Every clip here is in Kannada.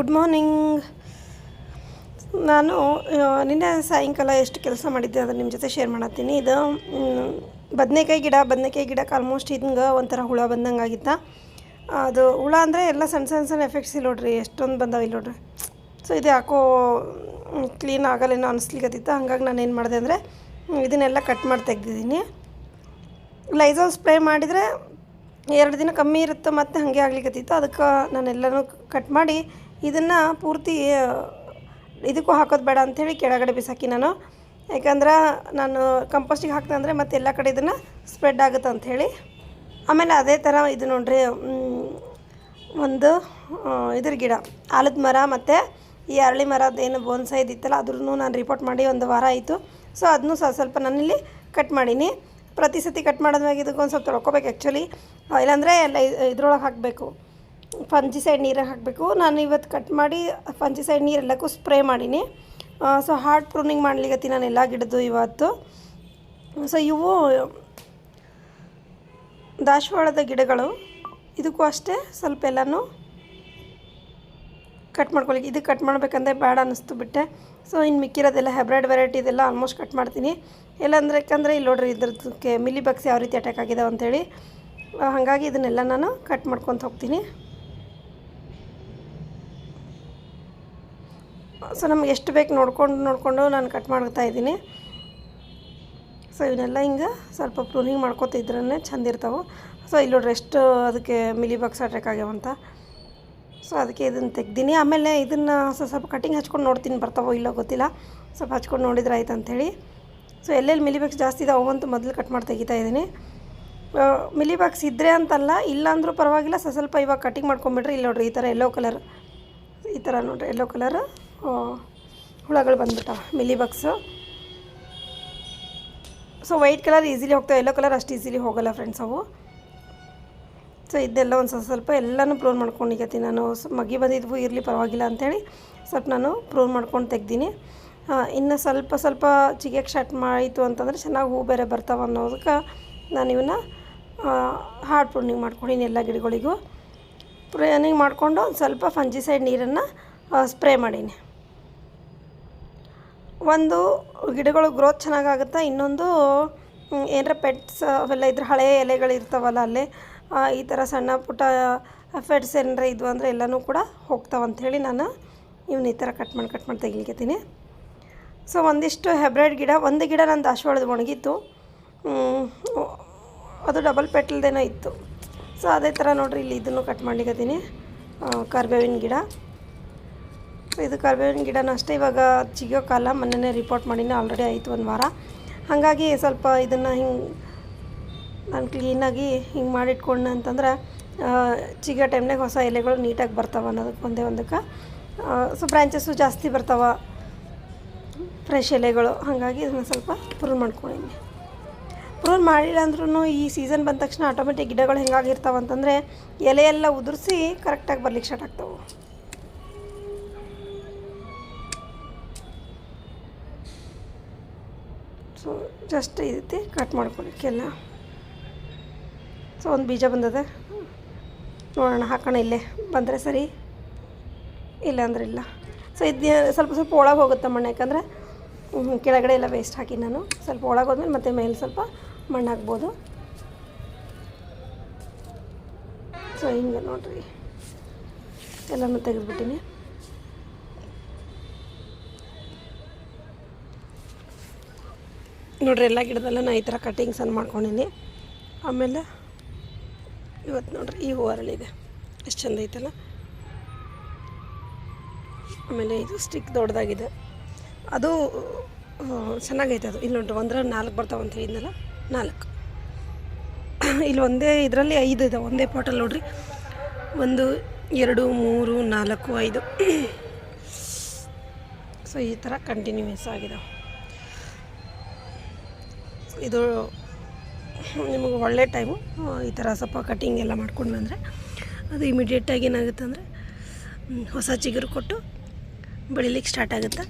ಗುಡ್ ಮಾರ್ನಿಂಗ್ ನಾನು ನಿನ್ನೆ ಸಾಯಂಕಾಲ ಎಷ್ಟು ಕೆಲಸ ಮಾಡಿದ್ದೆ ಅದನ್ನು ನಿಮ್ಮ ಜೊತೆ ಶೇರ್ ಮಾಡತ್ತೀನಿ. ಇದು ಬದನೆಕಾಯಿ ಗಿಡ, ಬದನೆಕಾಯಿ ಗಿಡಕ್ಕೆ ಆಲ್ಮೋಸ್ಟ್ ಹಿಂಗೆ ಒಂಥರ ಹುಳ ಬಂದಂಗೆ ಆಗಿತ್ತ ಅದು ಹುಳ ಅಂದರೆ ಎಲ್ಲ ಸಣ್ಣ ಸಣ್ಣ ಸಣ್ಣ ಎಫೆಕ್ಟ್ಸ್ ಇಲ್ಲ ನೋಡ್ರಿ, ಎಷ್ಟೊಂದು ಬಂದಾವ ಇಲ್ಲ ನೋಡ್ರಿ. ಸೊ ಇದು ಯಾಕೋ ಕ್ಲೀನ್ ಆಗಲ್ಲೇನೋ ಅನಿಸ್ಲಿಕ್ಕತ್ತಿತ್ತು ಹಂಗಾಗಿ ನಾನು ಏನು ಮಾಡಿದೆ ಅಂದರೆ ಇದನ್ನೆಲ್ಲ ಕಟ್ ಮಾಡಿ ತೆಗ್ದಿದ್ದೀನಿ. ಲೈಝಾಲ್ ಸ್ಪ್ರೇ ಮಾಡಿದರೆ ಎರಡು ದಿನ ಕಮ್ಮಿ ಇರುತ್ತೆ ಮತ್ತು ಹಾಗೆ ಆಗ್ಲಿಕ್ಕತ್ತಿತ್ತು ಅದಕ್ಕೆ ನಾನೆಲ್ಲನೂ ಕಟ್ ಮಾಡಿ ಇದನ್ನು ಪೂರ್ತಿ ಇದಕ್ಕೂ ಹಾಕೋದು ಬೇಡ ಅಂಥೇಳಿ ಕೆಳಗಡೆ ಬಿಸಾಕಿ ನಾನು. ಯಾಕಂದ್ರೆ ನಾನು ಕಂಪೋಸ್ಟಿಗೆ ಹಾಕ್ದೆ ಅಂದರೆ ಮತ್ತೆ ಎಲ್ಲ ಕಡೆ ಇದನ್ನು ಸ್ಪ್ರೆಡ್ ಆಗುತ್ತೆ ಅಂಥೇಳಿ. ಆಮೇಲೆ ಅದೇ ಥರ ಇದು ನೋಡ್ರಿ ಒಂದು ಇದ್ರ ಗಿಡ, ಆಲದ ಮರ ಮತ್ತು ಈ ಅರಳಿ ಮರದ್ದೇನು ಬೋನ್ಸ ಇದ್ದಿತ್ತಲ್ಲ ಅದ್ರೂ ನಾನು ರಿಪೋರ್ಟ್ ಮಾಡಿ ಒಂದು ವಾರ ಆಯಿತು. ಸೊ ಅದನ್ನೂ ಸ್ವಲ್ಪ ಸ್ವಲ್ಪ ನಾನಿಲ್ಲಿ ಕಟ್ ಮಾಡೀನಿ. ಪ್ರತಿ ಸತಿ ಕಟ್ ಮಾಡಿದ್ಮೇಲೆ ಇದಕ್ಕೊಂದು ಸ್ವಲ್ಪ ತೊಳ್ಕೊಬೇಕು ಆ್ಯಕ್ಚುಲಿ ಇಲ್ಲಾಂದರೆ ಎಲ್ಲ ಇದ್ರೊಳಗೆ ಹಾಕಬೇಕು. ಫಂಜಿಸೈಡ್ ನೀರಾಗ ಹಾಕಬೇಕು. ನಾನು ಇವತ್ತು ಕಟ್ ಮಾಡಿ ಫಂಜಿಸೈಡ್ ಸೈಡ್ ಎಲ್ಲಕ್ಕೂ ಸ್ಪ್ರೇ ಮಾಡೀನಿ. ಸೊ ಹಾರ್ಟ್ ಪ್ರೂನಿಂಗ್ ಮಾಡ್ಲಿಕ್ಕೆ ನಾನು ಎಲ್ಲ ಗಿಡದ್ದು ಇವತ್ತು. ಸೊ ಇವು ದಾಸವಾಳದ ಗಿಡಗಳು. ಇದಕ್ಕೂ ಅಷ್ಟೇ ಸ್ವಲ್ಪ ಎಲ್ಲನೂ ಕಟ್ ಮಾಡ್ಕೊಳ್ಳಿ ಇದು ಕಟ್ ಮಾಡಬೇಕಂದ್ರೆ ಬೇಡ ಅನ್ನಿಸ್ತು ಬಿಟ್ಟೆ. ಸೊ ಇನ್ನು ಮಿಕ್ಕಿರೋದೆಲ್ಲ ಹೈಬ್ರಿಡ್ ವೆರೈಟಿದೆಲ್ಲ ಆಲ್ಮೋಸ್ಟ್ ಕಟ್ ಮಾಡ್ತೀನಿ. ಎಲ್ಲಂದ್ರೆ ಯಾಕಂದರೆ ಇಲ್ಲಿ ನೋಡ್ರಿ ಇದ್ರದಕ್ಕೆ ಮಿಲಿ ಬಗ್ಸ್ ಯಾವ ರೀತಿ ಅಟ್ಯಾಕ್ ಆಗಿದೆ ಅಂಥೇಳಿ ಹಾಗಾಗಿ ಇದನ್ನೆಲ್ಲ ನಾನು ಕಟ್ ಮಾಡ್ಕೊತ ಹೋಗ್ತೀನಿ. ಸೊ ನಮ್ಗೆ ಎಷ್ಟು ಬೇಕು ನೋಡ್ಕೊಂಡು, ನೋಡಿಕೊಂಡು ನಾನು ಕಟ್ ಮಾಡ್ತಾ ಇದ್ದೀನಿ. ಸೊ ಇವನ್ನೆಲ್ಲ ಹಿಂಗೆ ಸ್ವಲ್ಪ ಪ್ರೂನಿಂಗ್ ಮಾಡ್ಕೋತಿದ್ರೇ ಚೆಂದ ಇರ್ತಾವೆ. ಸೊ ಇಲ್ಲಿ ನೋಡ್ರಿ ಎಷ್ಟು ಅದಕ್ಕೆ ಮಿಲಿ ಬಾಕ್ಸ್ ಅಟ್ಯಾಕ್ ಆಗ್ಯಾವಂತ ಸೊ ಅದಕ್ಕೆ ಇದನ್ನು ತೆಗ್ದೀನಿ. ಆಮೇಲೆ ಇದನ್ನು ಸ್ವಲ್ಪ ಸ್ವಲ್ಪ ಕಟಿಂಗ್ ಹಚ್ಕೊಂಡು ನೋಡ್ತೀನಿ ಬರ್ತಾವೋ ಇಲ್ಲೋ ಗೊತ್ತಿಲ್ಲ. ಸ್ವಲ್ಪ ಹಚ್ಕೊಂಡು ನೋಡಿದ್ರೆ ಆಯ್ತು ಅಂಥೇಳಿ ಸೊ ಎಲ್ಲೆಲ್ಲಿ ಮಿಲಿ ಬಾಕ್ಸ್ ಜಾಸ್ತಿ ಇದೆ ಅವಂತೂ ಮೊದಲು ಕಟ್ ಮಾಡಿ ತೆಗಿತಾ ಇದ್ದೀನಿ. ಮಿಲಿ ಬಾಕ್ಸ್ ಇದ್ದರೆ ಅಂತಲ್ಲ, ಇಲ್ಲ ಅಂದರೂ ಪರವಾಗಿಲ್ಲ. ಸ್ವಲ್ಪ ಇವಾಗ ಕಟಿಂಗ್ ಮಾಡ್ಕೊಂಬಿಟ್ರೆ ಇಲ್ಲಿ ನೋಡ್ರಿ ಈ ಥರ ಎಲ್ಲೋ ಕಲರ್ ಈ ಥರ ನೋಡ್ರಿ ಎಲ್ಲೋ ಕಲರ್ ಹುಳಗಳು ಬಂದ್ಬಿಟ್ಟಾವೆ mealy bugs so white colour easily ಹೋಗ್ತಾವೆ yellow colour ಅಷ್ಟು ಈಸಿಲಿ ಹೋಗಲ್ಲ ಫ್ರೆಂಡ್ಸ್ ಅವು. ಸೊ ಇದೆಲ್ಲ ಒಂದು ಸ್ವಲ್ಪ ಸ್ವಲ್ಪ ಎಲ್ಲನೂ ಪ್ರೂನ್ ಮಾಡ್ಕೊಂಡಿಗತ್ತೀನಿ ನಾನು. ಮಗಿ ಬಂದಿದ್ವು, ಇರಲಿ ಪರವಾಗಿಲ್ಲ ಅಂಥೇಳಿ ಸ್ವಲ್ಪ ನಾನು ಪ್ರೂನ್ ಮಾಡ್ಕೊಂಡು ತೆಗ್ದೀನಿ. ಇನ್ನು ಸ್ವಲ್ಪ ಸ್ವಲ್ಪ ಚಿಗಿಯಕ್ಕೆ ಸ್ಟಾರ್ಟ್ ಮಾಡಿತು ಅಂತಂದರೆ ಚೆನ್ನಾಗಿ ಹೂ ಬೇರೆ ಬರ್ತಾವೆ ಅನ್ನೋದಕ್ಕೆ ನಾನು ಇವನ್ನ ಹಾರ್ಡ್ ಪ್ರೂನಿಂಗ್ ಮಾಡ್ಕೊಂಡಿನಿ ಎಲ್ಲ ಗಿಡಗಳಿಗೂ. ಪ್ರೂನಿಂಗ್ ಮಾಡಿಕೊಂಡು ಒಂದು ಸ್ವಲ್ಪ ಫಂಜಿಸೈಡ್ ನೀರನ್ನು ಸ್ಪ್ರೇ ಮಾಡೀನಿ. ಒಂದು ಗಿಡಗಳು ಗ್ರೋತ್ ಚೆನ್ನಾಗಾಗುತ್ತೆ ಇನ್ನೊಂದು ಏನರ ಪೆಟ್ಸ್ ಅವೆಲ್ಲ ಇದ್ರೆ ಹಳೆ ಎಲೆಗಳು ಇರ್ತಾವಲ್ಲ ಅಲ್ಲೇ ಈ ಥರ ಸಣ್ಣ ಪುಟ್ಟ ಎಫೆಕ್ಟ್ಸ್ ಏನಾರ ಇದ್ವು ಅಂದರೆ ಎಲ್ಲನೂ ಕೂಡ ಹೋಗ್ತಾವೆ ಅಂಥೇಳಿ ನಾನು ಇವನ್ನ ಈ ಥರ ಕಟ್ ಮಾಡಿ ಕಟ್ ಮಾಡಿ ತೆಗಿಲಿಕತ್ತೀನಿ. ಸೊ ಒಂದಿಷ್ಟು ಹೆಬ್ರೈಡ್ ಗಿಡ, ಒಂದು ಗಿಡ ನನ್ನ ದಾಸವಾಳದ ಒಣಗಿತ್ತು. ಅದು ಡಬಲ್ ಪೆಟ್ಲ್ದೇನೋ ಇತ್ತು. ಸೊ ಅದೇ ಥರ ನೋಡಿರಿ ಇಲ್ಲಿ ಇದನ್ನು ಕಟ್ ಮಾಡ್ಲಿಕತ್ತೀನಿ. ಕರ್ಬೇವಿನ ಗಿಡ. ಇದು ಕರ್ಬೇವಿನ ಗಿಡನೂ ಅಷ್ಟೇ. ಇವಾಗ ಚಿಗಿಯೋ ಕಾಲ ಮೊನ್ನೆ ರಿಪೋರ್ಟ್ ಮಾಡಿನ ಆಲ್ರೆಡಿ ಆಯಿತು ಒಂದು ವಾರ. ಹಾಗಾಗಿ ಸ್ವಲ್ಪ ಇದನ್ನು ಹಿಂಗೆ, ನಾನು ಕ್ಲೀನಾಗಿ ಹಿಂಗೆ ಮಾಡಿಟ್ಕೊಂಡೆ ಅಂತಂದ್ರೆ ಚಿಗೋ ಟೈಮ್ನಾಗ ಹೊಸ ಎಲೆಗಳು ನೀಟಾಗಿ ಬರ್ತಾವೆ ಅನ್ನೋದಕ್ಕೆ ಒಂದೇ ಒಂದಕ್ಕೆ. ಸೊ ಬ್ರ್ಯಾಂಚಸ್ಸು ಜಾಸ್ತಿ ಬರ್ತಾವೆ ಫ್ರೆಶ್ ಎಲೆಗಳು. ಹಾಗಾಗಿ ಇದನ್ನು ಸ್ವಲ್ಪ ಪ್ರೂನ್ ಮಾಡ್ಕೊಂಡಿನಿ ಪ್ರೂನ್ ಮಾಡಿಲ್ಲ ಅಂದ್ರೂ ಈ ಸೀಸನ್ ಬಂದ ತಕ್ಷಣ ಆಟೋಮೆಟಿಕ್ ಗಿಡಗಳು ಹೆಂಗಾಗಿರ್ತಾವೆ ಅಂತಂದರೆ ಎಲೆ ಎಲ್ಲ ಉದುರಿಸಿ ಕರೆಕ್ಟಾಗಿ ಬರ್ಲಿಕ್ಕೆ ಸ್ಟಾರ್ಟ್ ಆಗ್ತಾವೆ. ಜಸ್ಟ್ ಈ ರೀತಿ ಕಟ್ ಮಾಡ್ಕೊಳಿಕ್ಕೆಲ್ಲ. ಸೊ ಒಂದು ಬೀಜ ಬಂದದೆ. ನೋಡೋಣ, ಹಾಕೋಣ ಇಲ್ಲೇ. ಬಂದರೆ ಸರಿ. ಇಲ್ಲ ಅಂದ್ರೆ ಇಲ್ಲ. ಸೊ ಇದು ಸ್ವಲ್ಪ ಸ್ವಲ್ಪ ಒಳಗೆ ಹೋಗುತ್ತೆ ಮಣ್ಣು. ಯಾಕಂದರೆ ಕೆಳಗಡೆ ಎಲ್ಲ ವೇಸ್ಟ್ ಹಾಕಿ ನಾನು. ಸ್ವಲ್ಪ ಒಳಗೆ ಹೋದ್ಮೇಲೆ ಮತ್ತೆ ಮೇಲೆ ಸ್ವಲ್ಪ ಮಣ್ಣು ಹಾಕ್ಬೋದು. ಸೊ ಹಿಂಗೆ ನೋಡ್ರಿ. ಎಲ್ಲನೂ ತೆಗೆದುಬಿಟ್ಟಿನಿ. ನೋಡ್ರಿ, ಎಲ್ಲ ಗಿಡದಲ್ಲ ನಾ ಈ ಥರ ಕಟ್ಟಿಂಗ್ಸನ್ನು ಮಾಡ್ಕೊಂಡಿನಿ. ಆಮೇಲೆ ಇವತ್ತು ನೋಡ್ರಿ, ಈ ಹೂ ಅರಳಿದೆ ಎಷ್ಟು ಚಂದ ಐತಲ್ಲ? ಆಮೇಲೆ ಇದು ಸ್ಟಿಕ್ ದೊಡ್ಡದಾಗಿದೆ. ಅದು ಚೆನ್ನಾಗೈತೆ ಅದು. ಇಲ್ಲಿ ನೋಡ್ರಿ ಒಂದರ ನಾಲ್ಕು ಬರ್ತಾವೆ ಅಂತ ಹೇಳಿದ್ನಲ್ಲ? ನಾಲ್ಕು. ಇಲ್ಲಿ ಒಂದೇ, ಇದರಲ್ಲಿ ಐದು ಇದೆ ಒಂದೇ ಪಾಟಲ್ಲಿ ನೋಡ್ರಿ. ಒಂದು, ಎರಡು, ಮೂರು, ನಾಲ್ಕು, ಐದು. ಸೊ ಈ ಥರ ಕಂಟಿನ್ಯೂಯಸ್ ಆಗಿದಾವೆ. ಇದು ನಿಮಗೆ ಒಳ್ಳೆ ಟೈಮು. ಈ ಥರ ಸ್ವಲ್ಪ ಕಟಿಂಗ್ ಎಲ್ಲ ಮಾಡ್ಕೊಂಡು ಬಂದರೆ ಅದು ಇಮಿಡಿಯೇಟಾಗಿ ಏನಾಗುತ್ತೆ ಅಂದರೆ ಹೊಸ ಚಿಗುರು ಕೊಟ್ಟು ಬೆಳಿಲಿಕ್ಕೆ ಸ್ಟಾರ್ಟ್ ಆಗುತ್ತೆ.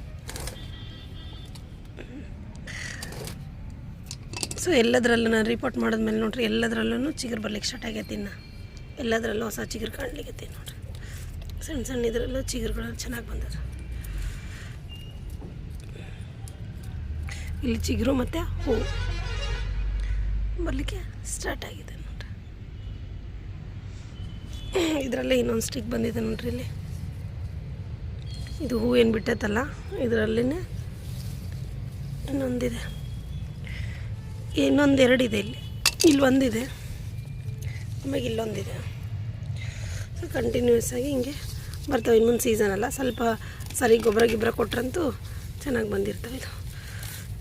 ಸೊ ಎಲ್ಲದರಲ್ಲೂ ನಾನು ರಿಪೋರ್ಟ್ ಮಾಡಿದ್ಮೇಲೆ ನೋಡ್ರಿ ಎಲ್ಲದರಲ್ಲೂ ಚಿಗುರು ಬರ್ಲಿಕ್ಕೆ ಸ್ಟಾರ್ಟ್ ಆಗೈತಿ ಇನ್ನು. ಎಲ್ಲದರಲ್ಲೂ ಹೊಸ ಚಿಗುರು ಕಾಣ್ಲಿಕ್ಕೆ ನೋಡ್ರಿ. ಸಣ್ಣ ಸಣ್ಣ ಇದರಲ್ಲೂ ಚಿಗುರುಗಳು ಚೆನ್ನಾಗಿ ಬಂದದ. ಇಲ್ಲಿ ಚಿಗುರು ಮತ್ತು ಹೂವು ಬರಲಿಕ್ಕೆ ಸ್ಟಾರ್ಟ್ ಆಗಿದೆ ನೋಡ್ರಿ. ಇದರಲ್ಲೇ ಇನ್ನೊಂದು ಸ್ಟಿಕ್ ಬಂದಿದೆ ನೋಡ್ರಿ ಇಲ್ಲಿ. ಇದು ಹೂವು ಏನು ಬಿಟ್ಟೈತಲ್ಲ ಇದರಲ್ಲೇ ಇನ್ನೊಂದಿದೆ. ಇನ್ನೊಂದು ಎರಡಿದೆ ಇಲ್ಲಿ. ಇಲ್ಲಿ ಒಂದಿದೆ. ಆಮೇಲೆ ಇಲ್ಲೊಂದಿದೆ. ಸೊ ಕಂಟಿನ್ಯೂಸ್ ಆಗಿ ಹಿಂಗೆ ಬರ್ತವೆ. ಇನ್ನೊಂದು ಸೀಸನ್ ಅಲ್ಲ. ಸ್ವಲ್ಪ ಸರಿ ಗೊಬ್ಬರ ಗಿಬ್ಬರ ಕೊಟ್ರಂತೂ ಚೆನ್ನಾಗಿ ಬಂದಿರ್ತವೆ ಇದು.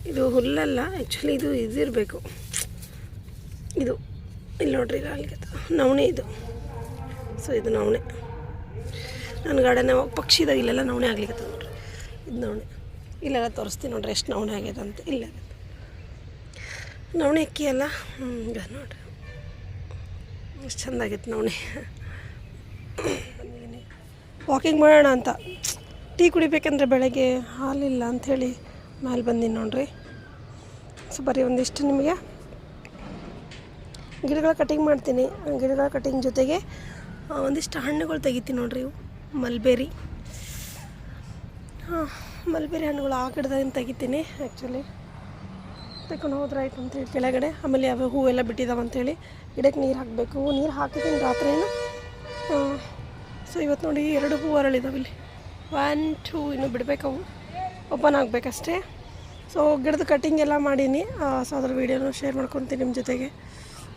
ಇದು ಹುಲ್ಲಲ್ಲ ಆ್ಯಕ್ಚುಲಿ ಇದು ಇದಿರಬೇಕು. ಇದು ಇಲ್ಲಿ ನೋಡ್ರಿ ಅಲ್ಲಿಗೆ ನವಣೆ ಇದು. ಸೊ ಇದು ನವಣೆ. ನನ್ನ ಗಾರ್ಡನ್ ಪಕ್ಷಿದ ಇಲ್ಲೆಲ್ಲ ನವಣೆ ಆಗ್ಲಿಕ್ಕೆ ನೋಡ್ರಿ. ಇದು ನವಣೆ. ಇಲ್ಲೆಲ್ಲ ತೋರಿಸ್ತೀನಿ ನೋಡ್ರಿ ಎಷ್ಟು ನವಣೆ ಆಗ್ಯದ ಅಂತ. ಇಲ್ಲ. ನವಣೆ ಅಕ್ಕಿ ಅಲ್ಲ? ಹ್ಞೂ ನೋಡ್ರಿ. ಎಷ್ಟು ಚಂದ ಆಗೈತೆ ನವಣೆ. ವಾಕಿಂಗ್ ಮಾಡೋಣ ಅಂತ. ಟೀ ಕುಡಿಬೇಕಂದ್ರೆ ಬೆಳಗ್ಗೆ ಹಾಲಿಲ್ಲ ಅಂಥೇಳಿ ಮೇಲೆ ಬಂದೀನಿ ನೋಡ್ರಿ. ಸೊ ಬರೀ ಒಂದಿಷ್ಟು ನಿಮಗೆ ಗಿಡಗಳ ಕಟಿಂಗ್ ಮಾಡ್ತೀನಿ. ಗಿಡಗಳ ಕಟಿಂಗ್ ಜೊತೆಗೆ ಒಂದಿಷ್ಟು ಹಣ್ಣುಗಳು ತೆಗಿತೀನಿ ನೋಡ್ರಿ ಇವು. ಮಲ್ಬೇರಿ. ಹಾಂ ಮಲ್ಬೇರಿ ಹಣ್ಣುಗಳು ಆ ಗಿಡದಿಂದ ತೆಗಿತೀನಿ ಆ್ಯಕ್ಚುಲಿ ತಗೊಂಡು ಹೋದ್ರೆ ಆಯ್ತು ಅಂತೇಳಿ ಕೆಳಗಡೆ. ಆಮೇಲೆ ಯಾವ ಹೂವೆಲ್ಲ ಬಿಟ್ಟಿದ್ದಾವೆ ಅಂತೇಳಿ ಗಿಡಕ್ಕೆ ನೀರು ಹಾಕಬೇಕು. ನೀರು ಹಾಕಿದ್ದೀನಿ ರಾತ್ರಿನ ಸೊ ಇವತ್ತು ನೋಡಿ ಎರಡು ಹೂ ಅರಳಿದಾವೆ ಇಲ್ಲಿ. ಒನ್ ಟೂ ಇನ್ನು ಬಿಡಬೇಕವು. ಓಪನ್ ಆಗಬೇಕಷ್ಟೇ. ಸೊ ಗಿಡದ ಕಟಿಂಗ್ ಎಲ್ಲ ಮಾಡೀನಿ. ಸೊ ಅದ್ರ ವೀಡಿಯೋನು ಶೇರ್ ಮಾಡ್ಕೊತೀನಿ ನಿಮ್ಮ ಜೊತೆಗೆ.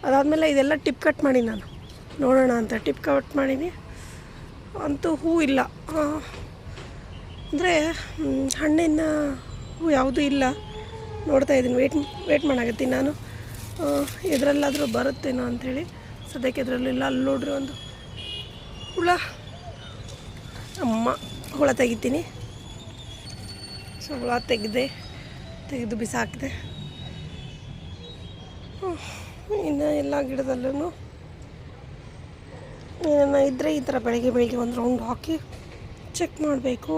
ಅದಾದಮೇಲೆ ಇದೆಲ್ಲ ಟಿಪ್ ಕಟ್ ಮಾಡಿ ನಾನು. ನೋಡೋಣ ಅಂತ ಟಿಪ್ ಕಟ್ ಮಾಡೀನಿ. ಅಂತೂ ಹೂ ಇಲ್ಲ. ಅಂದರೆ ಹಣ್ಣಿನ ಹೂ ಯಾವುದೂ ಇಲ್ಲ. ನೋಡ್ತಾ ಇದ್ದೀನಿ. ವೇಟ್ ವೇಟ್ ಮಾಡಾಕತ್ತೀನಿ ನಾನು. ಇದರಲ್ಲಾದರೂ ಬರುತ್ತೇನೋ ಅಂಥೇಳಿ ಸದ್ಯಕ್ಕೆ ಇದರಲ್ಲಿಲ್ಲ ಅಲ್ಲಿ ನೋಡ್ರಿ ಒಂದು ಹುಳ. ಅಮ್ಮ, ಹುಳ ತೆಗಿತೀನಿ. ಸೊ, ಹುಳ ತೆಗೆದೆ, ತೆಗೆದು ಬಿಸಾಕಿದೆ. ಇನ್ನು ಎಲ್ಲ ಗಿಡದಲ್ಲೂ ಏನನ್ನ ಇದ್ದರೆ ಈ ಥರ ಬೆಳಗ್ಗೆ ಬೆಳಗ್ಗೆ ಒಂದು ರೌಂಡ್ ಹಾಕಿ ಚೆಕ್ ಮಾಡಬೇಕು.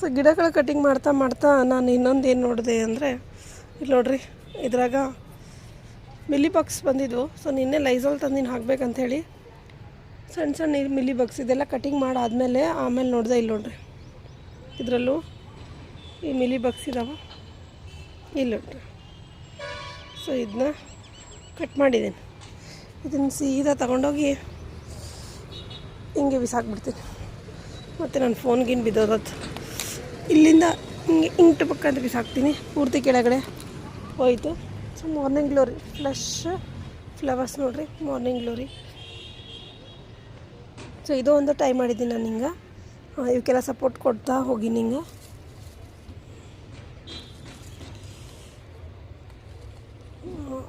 ಸೊ ಗಿಡಗಳ ಕಟಿಂಗ್ ಮಾಡ್ತಾ ಮಾಡ್ತಾ ನಾನು ಇನ್ನೊಂದು ಏನು ನೋಡಿದೆ ಅಂದರೆ ಇಲ್ಲಿ ನೋಡ್ರಿ ಇದ್ರಾಗ ಮಿಲ್ಲಿ ಬಾಕ್ಸ್ ಬಂದಿದ್ವು. ಸೊ ನಿನ್ನೆ ಲೈಸಲ್ ತಂದಿನ ಹಾಕ್ಬೇಕಂಥೇಳಿ ಸಣ್ಣ ಸಣ್ಣ ಮಿಲ್ಲಿ ಮಿಲಿ ಬಾಕ್ಸ್ ಇದೆಲ್ಲ ಕಟಿಂಗ್ ಮಾಡಾದಮೇಲೆ ಆಮೇಲೆ ನೋಡಿದೆ ಇಲ್ಲಿ ನೋಡ್ರಿ ಇದರಲ್ಲೂ. ಈ ಮಿಲಿ ಬಾಕ್ಸ್ ಇದಾವೆ. ಇಲ್ಲ ಸೊ ಇದನ್ನ ಕಟ್ ಮಾಡಿದ್ದೀನಿ. ಇದನ್ನು ಸೀದಾ ತಗೊಂಡೋಗಿ ಹಿಂಗೆ ಬಿಸಾಕ್ಬಿಡ್ತೀನಿ. ಮತ್ತು ನನ್ನ ಫೋನ್ಗಿನ್ ಬಿದ್ದೋದತ್ತು ಇಲ್ಲಿಂದ ಹಿಂಗೆ ಇಂಟು ಪಕ್ಕ ಅಂತ ಬಿಸಾಕ್ತೀನಿ. ಪೂರ್ತಿ ಕೆಳಗಡೆ ಹೋಯಿತು. So morning glory flush flowers ನೋಡಿರಿ. ಮಾರ್ನಿಂಗ್ ಗ್ಲೋರಿ ಸೊ ಇದು ಒಂದು ಟ್ರೈ ಮಾಡಿದ್ದೀನಿ ನಾನು ಹಿಂಗೆ. ಇವಕ್ಕೆಲ್ಲ ಸಪೋರ್ಟ್ ಕೊಡ್ತಾ ಹೋಗಿನಿ ಹಿಂಗೆ.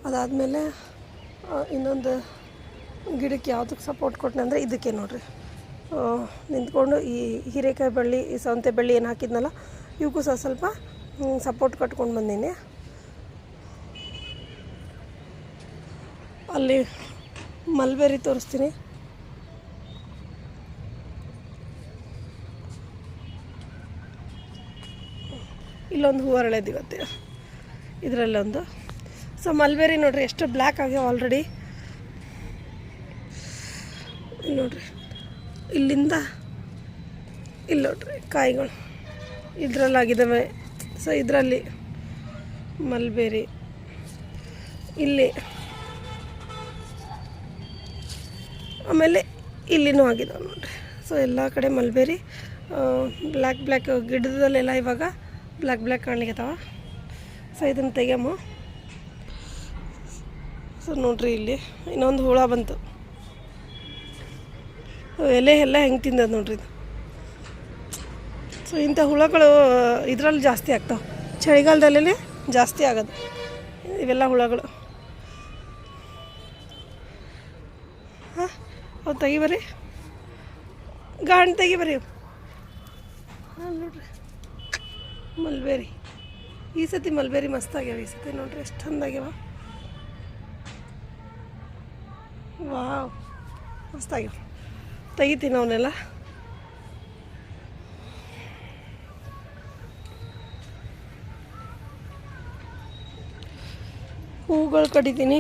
ಅದಾದಮೇಲೆ ಇನ್ನೊಂದು ಗಿಡಕ್ಕೆ ಯಾವುದಕ್ಕೆ ಸಪೋರ್ಟ್ ಕೊಟ್ಟನೆ ಅಂದರೆ ಇದಕ್ಕೆ ನೋಡಿರಿ. ನಿಂತ್ಕೊಂಡು ಈ ಹೀರೆಕಾಯಿ ಬಳ್ಳಿ, ಈ ಸೌಂತೆ ಬಳ್ಳಿ ಏನು ಹಾಕಿದ್ನಲ್ಲ ಇವಕ್ಕೂ ಸಹ ಸ್ವಲ್ಪ ಸಪೋರ್ಟ್ ಕಟ್ಕೊಂಡು ಬಂದೀನಿ. ಅಲ್ಲಿ ಮಲ್ಬೇರಿ ತೋರಿಸ್ತೀನಿ. ಇಲ್ಲೊಂದು ಹೂ ಅರಳಿದೆ ಇವತ್ತು ಇದರಲ್ಲೊಂದು ಸೊ ಮಲ್ಬೇರಿ ನೋಡ್ರಿ, ಎಷ್ಟು ಬ್ಲ್ಯಾಕ್ ಆಗ್ಯಾವ ಆಲ್ರೆಡಿ ನೋಡಿರಿ, ಇಲ್ಲಿಂದ ಇಲ್ಲಿ ನೋಡ್ರಿ, ಕಾಯಿಗಳು ಇದರಲ್ಲಾಗಿದ್ದಾವೆ. ಸೊ ಇದರಲ್ಲಿ ಮಲ್ಬೇರಿ ಇಲ್ಲಿ ಆಮೇಲೆ ಇಲ್ಲಿನೂ ಆಗಿದ್ದಾವೆ ನೋಡ್ರಿ. ಸೊ ಎಲ್ಲ ಕಡೆ ಮಲ್ಬೇರಿ ಬ್ಲ್ಯಾಕ್ ಬ್ಲ್ಯಾಕ್ ಗಿಡದಲ್ಲೆಲ್ಲ ಇವಾಗ ಬ್ಲ್ಯಾಕ್ ಬ್ಲ್ಯಾಕ್ ಕಾಣ್ಲಿಕ್ಕತ್ತಾವ ಸೊ ಇದನ್ನು ತೆಗ್ಯಮ್ಮ. ಸೊ ನೋಡ್ರಿ ಇಲ್ಲಿ ಇನ್ನೊಂದು ಹುಳ ಬಂತು. ಎಲೆ ಎಲ್ಲ ಹೆಂಗೆ ತಿಂದದ ನೋಡ್ರಿ ಇದು. ಸೊ ಇಂಥ ಹುಳಗಳು ಇದರಲ್ಲಿ ಜಾಸ್ತಿ ಆಗ್ತಾವೆ. ಚಳಿಗಾಲದಲ್ಲೇ ಜಾಸ್ತಿ ಆಗೋದು. ಇವೆಲ್ಲ ಹುಳಗಳು. ಹಾಂ ಅವು ತೆಗಿಬರಿ ಗಾಂಡ್ ತೆಗಿಬರಿ ಅವು ಹಾಂ, ನೋಡ್ರಿ. ಮಲ್ಬೇರಿ. ಈ ಸತಿ ಮಲ್ಬೇರಿ, ಮಸ್ತ್ ಆಗ್ಯಾವ ಈ ಸತಿ ನೋಡ್ರಿ, ಎಷ್ಟು ಚಂದಾಗ್ಯಾವ ವಾವ್. ಮಸ್ತಾಗಿ ತೆಗಿತೀನಿ ಅವನ್ನೆಲ್ಲ. ಹೂಗಳು ಕಡಿತೀನಿ.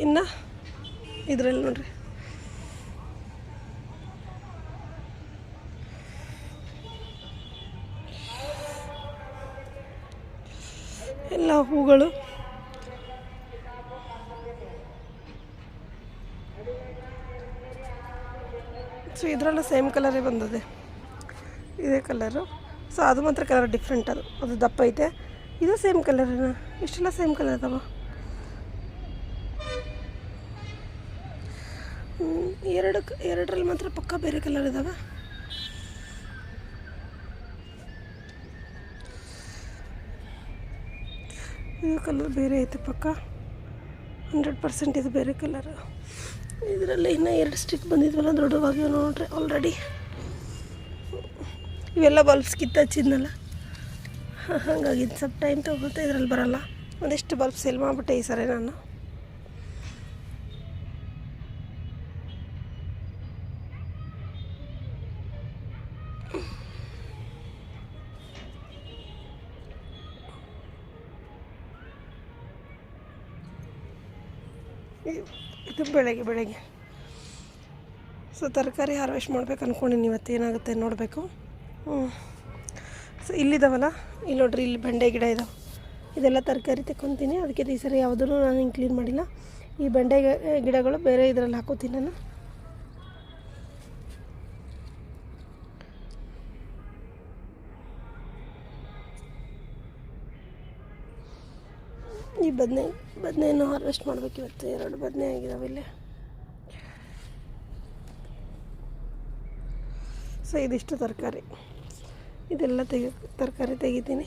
ಇನ್ನು ಇದರಲ್ಲಿ ನೋಡ್ರಿ. ಎಲ್ಲ ಹೂಗಳು. ಸೊ ಇದರಲ್ಲೂ ಸೇಮ್ ಕಲರೇ ಬಂದದೆ. ಇದೇ ಕಲರು. ಸೊ ಅದು ಮಾತ್ರ ಕಲರ್ ಡಿಫ್ರೆಂಟ್ ಅದು. ಅದು ದಪ್ಪ ಐತೆ. ಇದು ಸೇಮ್ ಕಲರ್ ಇಷ್ಟೆಲ್ಲ ಸೇಮ್ ಕಲರ್ ಅದಾವ? ಎರಡು ಎರಡರಲ್ಲಿ ಮಾತ್ರ ಪಕ್ಕ ಬೇರೆ ಕಲರ್ ಇದಾವೆ. ಇದು ಕಲರ್ ಬೇರೆ ಐತೆ ಪಕ್ಕ. ಹಂಡ್ರೆಡ್ ಪರ್ಸೆಂಟ್ ಇದು ಬೇರೆ ಕಲರ್. ಇದರಲ್ಲಿ ಇನ್ನೂ ಎರಡು ಸ್ಟಿಕ್ ಬಂದಿದ್ವಲ್ಲ ದೊಡ್ಡವಾಗಿ ನೋಡ್ರಿ ಆಲ್ರೆಡಿ ಇವೆಲ್ಲ ಬಲ್ಬ್ಸ್ ಕಿತ್ತಚ್ಚಿದ್ನಲ್ಲ ಹಾಂ ಹಾಗಾಗಿ ಸ್ವಲ್ಪ ಟೈಮ್ ತೊಗೊಳ್ತಾ ಇದರಲ್ಲಿ ಬರೋಲ್ಲ. ಒಂದಿಷ್ಟು ಬಲ್ಬ್ ಸೇಲ್ ಮಾಡಿಬಿಟ್ಟೆ ಈ ಸರಿ ನಾನು. ಬೆಳಗ್ಗೆ ಬೆಳಗ್ಗೆ. ಸೊ ತರಕಾರಿ ಹಾರ್ವೆಸ್ಟ್ ಮಾಡ್ಬೇಕು ಅಂದ್ಕೊಂಡಿನಿ ಇವತ್ತು ಏನಾಗುತ್ತೆ ನೋಡಬೇಕು. ಹ್ಞೂ ಸೊ ಇಲ್ಲಿದ್ದಾವಲ್ಲ ಇಲ್ಲಿ ನೋಡ್ರಿ, ಇಲ್ಲಿ ಬೆಂಡೆ ಗಿಡ ಇದಾವೆ. ಇದೆಲ್ಲ ತರಕಾರಿ ತಗೊತೀನಿ ಅದಕ್ಕೆ ಈ ಸರಿ ಯಾವುದೂ ನಾನು ಕ್ಲೀನ್ ಮಾಡಿಲ್ಲ. ಈ ಬೆಂಡೆ ಗಿಡಗಳು ಬೇರೆ ಇದರಲ್ಲಿ ಹಾಕೋತೀನಿ ನಾನು. ಈ ಬದನೆ, ಬದನೆಯನ್ನು ಹಾರ್ವೆಸ್ಟ್ ಮಾಡಬೇಕು ಇವತ್ತು. ಎರಡು ಬದನೆ ಆಗಿದಾವೆ ಇಲ್ಲಿ. ಸೊ ಇದಿಷ್ಟು ತರಕಾರಿ. ಇದೆಲ್ಲ ತೆಗಿ, ತರಕಾರಿ ತೆಗಿತೀನಿ.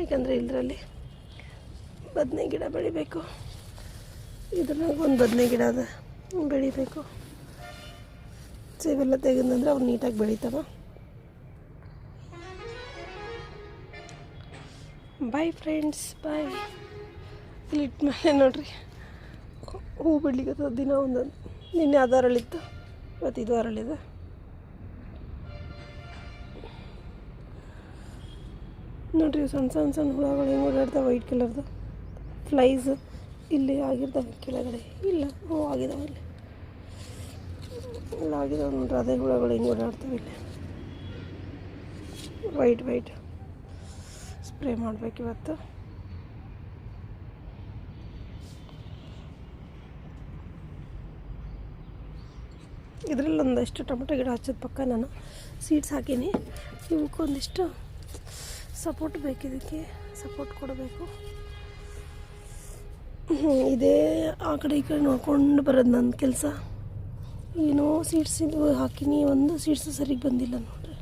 ಯಾಕಂದರೆ ಇದರಲ್ಲಿ ಬದನೆ ಗಿಡ ಬೆಳಿಬೇಕು. ಇದ್ರಾಗ ಒಂದು ಬದನೆ ಗಿಡ ಅದ ಬೆಳಿಬೇಕು. ಸೊ ಇವೆಲ್ಲ ತೆಗೆದಂದ್ರೆ ಅವ್ರು ನೀಟಾಗಿ ಬೆಳಿತಾವ. ಬಾಯ್ ಫ್ರೆಂಡ್ಸ್ ಬಾಯ್ ಇಲ್ಲಿ ಇಟ್ಮೇಲೆ ನೋಡ್ರಿ. ಹೂ ಬಿಡ್ಲಿಕ್ಕೆ ದಿನ ಒಂದೊಂದು ನಿನ್ನೆ ಅದು ಅರಳಿತ್ತು ಇವತ್ತು ಇದು ಅರಳಿದೆ ನೋಡ್ರಿ ಸಣ್ಣ ಸಣ್ಣ ಸಣ್ಣ ಹುಳಗಳು ಹೆಂಗೆ ಓಡಾಡ್ತಾವೆ ವೈಟ್ ಕಲರ್ದು ಫ್ಲೈಸ್ ಇಲ್ಲಿ ಆಗಿರ್ತವೆ ಕೆಳಗಡೆ. ಇಲ್ಲ, ಹೂ ಆಗಿದಾವೆ ಇಲ್ಲಿ. ಇಲ್ಲ ಆಗಿದಾವೆ ನೋಡ್ರಿ, ಅದೇ ಹುಳಗಳು ಹೆಂಗೆ ಓಡಾಡ್ತಾವೆ ಇಲ್ಲಿ. ವೈಟ್ ವೈಟ್ ಸ್ಪ್ರೇ ಮಾಡಬೇಕು ಇವತ್ತು. ಇದರಲ್ಲಿ ಒಂದಷ್ಟು ಟೊಮೆಟೊ ಗಿಡ ಹಚ್ಚಿದ ಪಕ್ಕ ನಾನು ಸೀಡ್ಸ್ ಹಾಕೀನಿ. ಇವಕ್ಕೊಂದಿಷ್ಟು ಸಪೋರ್ಟ್ ಬೇಕಿದ್ದಕ್ಕೆ ಸಪೋರ್ಟ್ ಕೊಡಬೇಕು. ಇದೇ ಆ ಕಡೆ ಈ ಕಡೆ ನೋಡ್ಕೊಂಡು ಬರೋದು ನನ್ನ ಕೆಲಸ. ಏನೋ ಸೀಡ್ಸ್ ಇದು ಹಾಕಿನಿ, ಒಂದು ಸೀಡ್ಸು ಸರಿಗೆ ಬಂದಿಲ್ಲ ನೋಡಿ